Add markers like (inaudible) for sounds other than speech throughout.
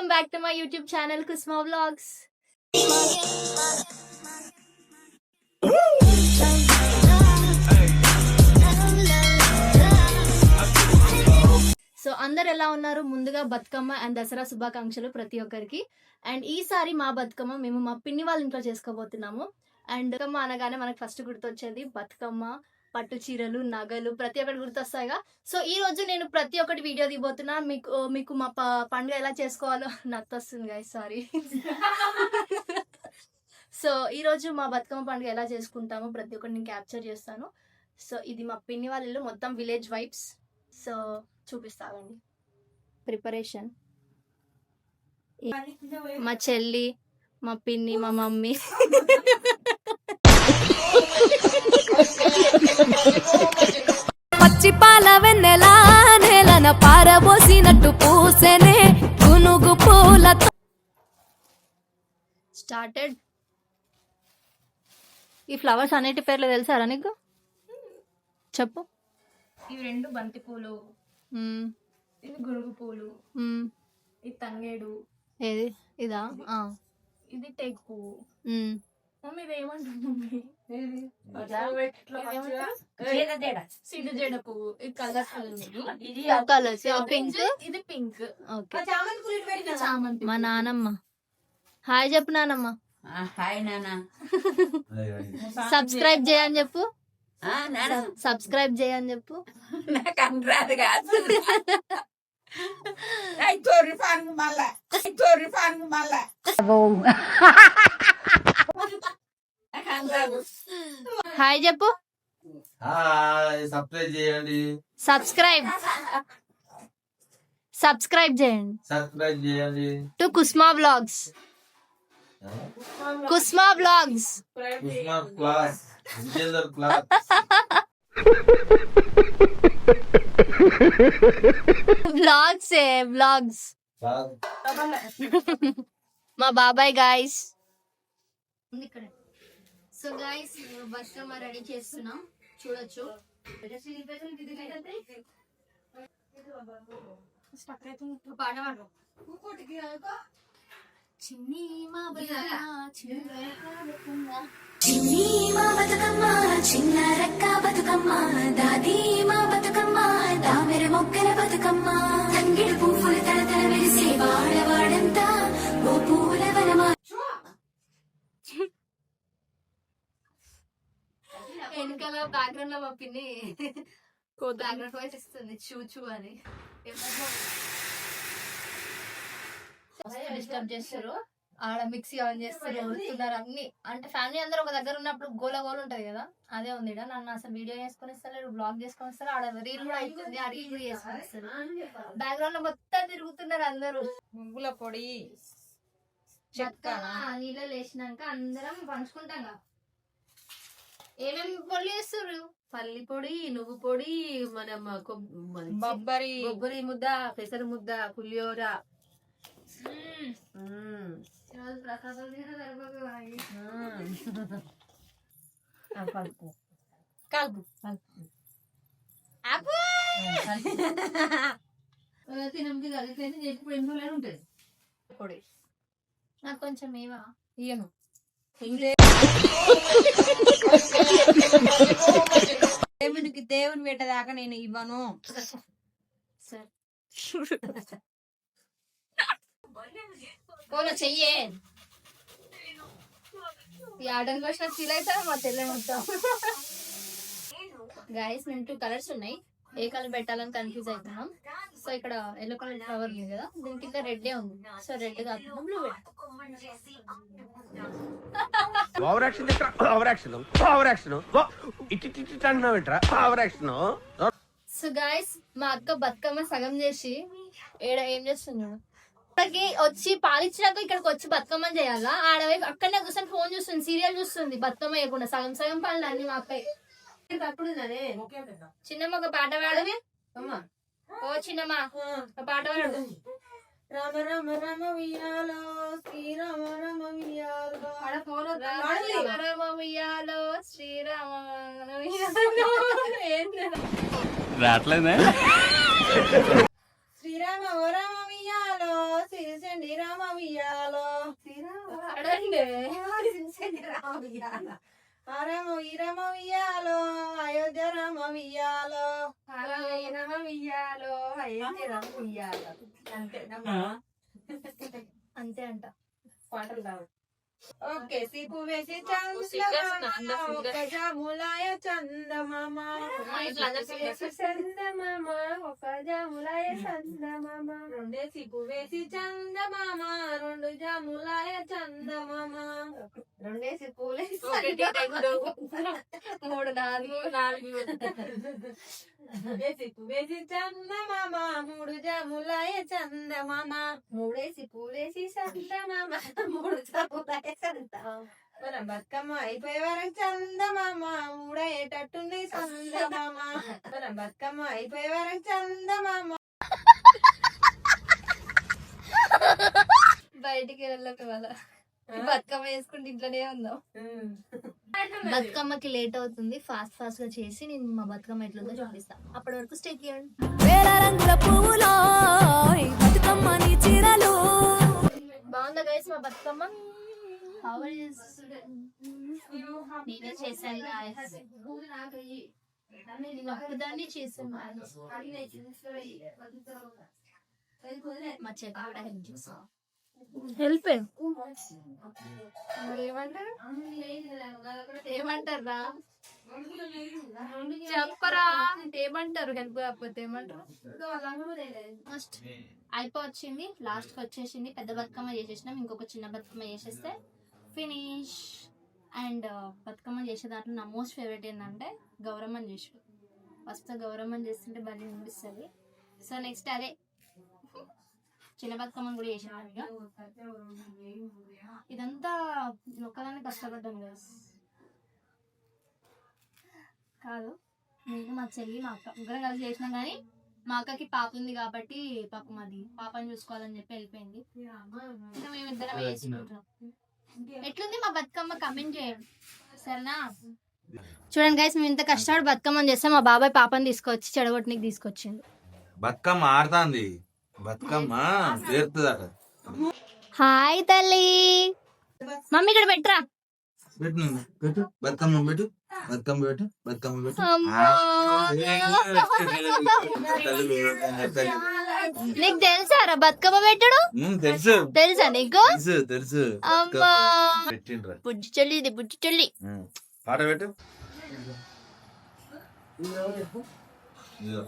Welcome back to my YouTube channel Kusma vlogs so అందరు ఎలా ఉన్నారు? ముందుగా బతుకమ్మ అండ్ దసరా శుభాకాంక్షలు ప్రతి ఒక్కరికి. అండ్ ఈసారి మా బతుకమ్మ మేము మా పిన్ని వాళ్ళ ఇంట్లో చేసుకోబోతున్నాము. అండ్ బతుకమ్మ అనగానే మనకు ఫస్ట్ గుర్తొచ్చేది బతుకమ్మ. పట్టు చీరలు నగలు ప్రతి ఒక్కటి గుర్తొస్తాయిగా. సో ఈ రోజు నేను ప్రతి ఒక్కటి వీడియో దిగబోతున్నా మీకు మీకు మా ప- పండుగ ఎలా చేసుకోవాలో (laughs) నత్తొస్తుంది గాయ సారీ (laughs) సో ఈ రోజు మా బతుకమ్మ పండుగ ఎలా చేసుకుంటామో ప్రతి ఒక్కటి నేను క్యాప్చర్ చేస్తాను. సో ఇది మా పిన్ని వాళ్ళ ఇల్లు మొత్తం విలేజ్ వైబ్స్ సో చూపిస్తామండి ప్రిపరేషన్ మా చెల్లి మా పిన్ని మా మమ్మీ. (laughs) పచ్చి పాల వెన్నెలా నేలన పారబోసినట్టు పూసెనే గునుగు పూలతో స్టార్టెడ్ ఈ ఫ్లవర్స్ అన్నిటి పేర్లు తెలుసారా నీకు చెప్పు ఇవి రెండు బంతి పూలు. ఇది గునుగు పూలు. ఇది తంగేడు ఏది ఇదా ఆ. ఇది టేక్ పువ్వు. మమ్మీ ఇది ఏమంటుంది మమ్మీ? ఏది? సిడి జడ. పువ్వు ఇది కలర్ కలర్స్ పింక్ ఇది పింక్ చామంతి మా నానమ్మ. హాయ్ చెప్పు నానమ్మ. హాయ్ నాన్న. సబ్స్క్రైబ్ చేయని చెప్పు. సబ్స్క్రైబ్ చేయని చెప్పు. నాకు అనరాదు కాదు. మళ్ళా. హాయ్ చెప్పు. హాయ్ సబ్స్క్రైబ్ చేయండి. సబ్స్క్రైబ్. సబ్స్క్రైబ్ చేయండి. సబ్స్క్రైబ్ చేయండి. To Kusma blogs Kusma blogs ఉస్మా క్లాస్. విజేందర్ క్లాస్. బ్లాగ్స్ ఏ బ్లాగ్స్ మా బాబాయ్ guys. So guys Bathukamma ready చేస్తున్నాం. చూడొచ్చు. చిన్ని మా బతుకమ్మ, చిన్ని బతుకమ్మ. చిన్ని మా బతుకమ్మ చిన్న రెక్క బతుకమ్మ. దాది మా బతుకమ్మ దామెర మొక్కల బతుకమ్మ. తంగిడి పువ్వులు వెనకాల బ్యాక్గ్రౌండ్లో మా పిన్ని బ్యాక్గ్రౌండ్ వాయిస్ ఇస్తుంది చూ చూ అని. డిస్టర్బ్ చేస్తారు. ఆడ మిక్సీ ఆన్ చేస్తారు ఉడుతున్నారు అన్ని. అంటే ఫ్యామిలీ అందరూ ఒక దగ్గర ఉన్నప్పుడు గోల గోల ఉంటది కదా? అదే ఉంది. నన్ను అసలు వీడియో చేసుకొని ఇస్తారు బ్లాగ్ చేసుకొని ఇస్తారు ఆడ రీల్ కూడా అయిపోయింది ఆ రీల్ కూడా చేసుకొని ఇస్తారు బ్యాక్గ్రౌండ్లో మొత్తం తిరుగుతున్నారు అందరూ. నువ్వుల పొడి. బతుకమ్మ నీళ్ళు వేసినాక అందరం పంచుకుంటాం కదా. ఏమేమి పొడి చేస్తారు పల్లి పొడి నువ్వు పొడి మన మ- కొబ్- మన చి- బొబ్బరి కొబ్బరి ముద్ద పెసర ముద్ద పులిహోర! తినమిది కలిపితే ఎప్పుడు ఎన్ని రోజులు ఉంటుంది. పొడి. నాకు కొంచెం ఏవా ఇయ్యను. దేవునికి దేవుని పెట్టదాకా నేను ఇవ్వను. పోలో చెయ్యే. ఈ ఆర్డర్ వచ్చిన ఫీల్ అవుతారా మా తెల్ల మొత్తం? గాయస్ నేను టూ కలర్స్ ఉన్నాయి. ఏ కలర్ పెట్టాలని కన్ఫ్యూజ్ అవుతున్నాం. సో ఇక్కడ ఎల్లో కలర్ ఫ్లవర్ ఉంది కదా దీని కింద రెడ్ ఉంది. So red blue over action over action over action ఇట్టి ఇట్టి అంటున్నావు ఏంట్రా? ఓవర్ యాక్షన్ సో గాయస్ మా అక్క బతుకమ్మ సగం చేసి ఏడ ఏం చేస్తుంది. చూడు. ఇక్కడికి వచ్చి పాలిచ్చినాక ఇక్కడికి వచ్చి బతుకమ్మ చేయాలా? ఆడవైపు అక్కడనే కూర్చొని ఫోన్ చూస్తుంది సీరియల్ చూస్తుంది బతుకమ్మ వేయకుండా. సగం సగం పనులు అన్ని మా అక్కయ్య ననే చిన్నమ్మ ఒక పాట పాడవి అమ్మా. ఓ చిన్నమ్మ ఒక పాట పాడు. రామ రామ రామ వియాలో శ్రీరామ రామ వియాలో రామ రామ ఉయ్యాలో. శ్రీరామ? (laughs) రావట్లేదే? శ్రీరామ ఓ రామ వియాలో సిరిసండి రామ ఉయ్యాలో అడండి రామ రామ ఉయ్యాలో అయోధ్య రామ ఉయ్యాలో అంతే అంట. ఓకే సిపు వేసి singers ఉన్నా, అందరు చందమామ singers. ఒక జాములాయ చందమామ ఇట్లా అందరు singers. చందమామ ఒక జాములాయ చందమామ రెండే సిపు వేసి చందమామ రెండు జాములాయ చందమామ రెండేసి పూలేసి ఒకటి రెండు మూడు నాలుగు నాలుగు వేసి వేసి చందమామ మూడు జాములాయ చందమామ మూడేసి పూలేసి చందమామ మూడు జాములాయ చందమామ మన బతుకమ్మ అయిపోయే వరకు చందమామ మూడయ్యేటట్టుంది చందమామ. మన బతుకమ్మ అయిపోయే వరకు చందమామ. బయటికి వెళ్ళక వాళ్ళ బతుకమ్మ వేసుకుంటే ఇంట్లోనే ఉందాం బతుకమ్మకి లేట్ అవుతుంది. ఫాస్ట్ ఫాస్ట్గా చేసి నేను మా బతుకమ్మ ఎట్లుందో చూపిస్తా అప్పటి వరకు స్టే చేయండి. వేల రంగుల పువ్వులో బతుకమ్మని చీరలు. బాగుందా గైస్ మా బతుకమ్మ? How is నేనే చేశాను గాయస్ నేను ఒక్కదాన్ని చేశాను మా చెక్క కూడా హెల్ప్ చేసాం హెల్ప్ ఏమంటారు ఏమంటారా చెప్పరా. ఏమంటారు హెల్ప్ కాకపోతే ఏమంటారు? ఫస్ట్ అయిపోవచ్చింది లాస్ట్కి వచ్చేసింది పెద్ద బతుకమ్మ చేసేసినాం ఇంకొక చిన్న బతుకమ్మ చేసేస్తే ఫినిష్ అండ్ బతుకమ్మ చేసే దాంట్లో నా మోస్ట్ ఫేవరెట్ ఏంటంటే గౌరమ్మని చేసుడు ఫస్ట్ గౌరమ్మని చేస్తుంటే భలే అనిపిస్తుంది. సో నెక్స్ట్ అదే చిన్న బతుకమ్మని కూడా చేసినాం ఇక. ఇదంతా నేను ఒక్కదాన్ని కష్టపడ్డాను guys. కాదు నేను మా చెల్లి మా అక్క ముగ్గురం కలిసి చేసినాం కానీ మా అక్కకి పాప ఉంది కాబట్టి పాపం అది పాపని చూసుకోవాలని చెప్పి వెళ్ళిపోయింది. ఇంకా మేమిద్దరం వేసుకుంటున్నాం ఎట్లుంది మా బతుకమ్మ? కమెంట్ చేయండి. సరేనా? చూడండి గైస్ మేము ఇంత కష్టపడి బతుకమ్మని చేస్తే మా బాబాయ్ పాపని తీసుకొచ్చి చెడగొట్టనికి తీసుకొచ్చిండు. బతుకమ్మ ఆడుతాంది. బతుకమ్మ పేరుతుందట. హాయ్ తల్లి. మమ్మీ ఇక్కడ పెట్టరా? పెట్టు పెట్టు. బతుకమ్మ పెట్టు. బతుకమ్మ పెట్టు. బతుకమ్మ పెట్టు. (laughs) నీకు తెలుసారా బతుకమ్మ పెట్టడు? తెలుసు. తెలుసా నీకు? తెలుసు తెలుసు. అమ్మా. బుజ్జి చెల్లి ఇది బుజ్జి చెల్లి. పాట పెట్టు. ఇదిగో.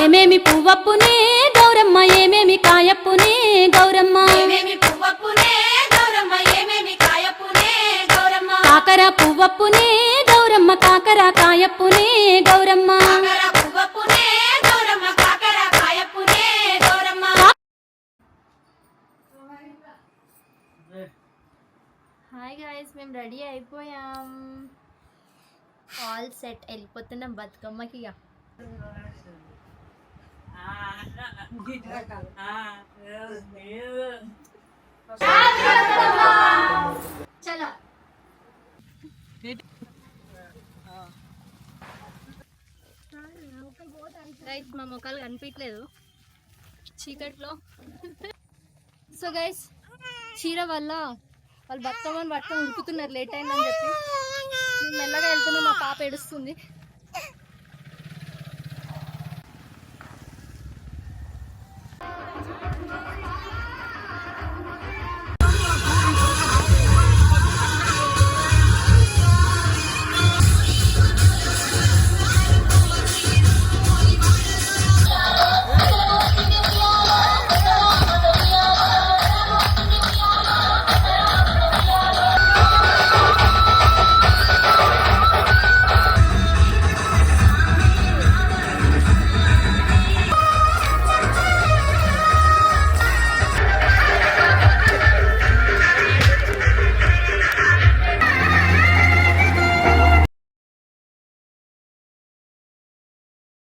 ఏమేమి పువ్వప్పునే గౌరమ్మ ఏమేమి కాయప్పునే గౌరమ్మ? ఏమేమి పువ్వప్పునే గౌరమ్మ ఏమేమి కాయప్పునే గౌరమ్మ? కాకర పువ్వప్పునే గౌరమ్మ కాకర కాయప్పునే గౌరమ్మ? రెడీ అయిపోయాం. ఆల్ సెట్ వెళ్ళిపోతున్నాం బతుకమ్మకి ఇక. చలో. రైట్ మా మొక్కలు కనిపించలేదు చీకట్లో. సో గైస్ చీర వల్ల వాళ్ళు బతుకమ్మని పట్టుకొని ఉరుకుతున్నారు లేట్ అయిందని చెప్పి. మేము మెల్లగా వెళ్తున్నాం మా పాప ఏడుస్తుంది.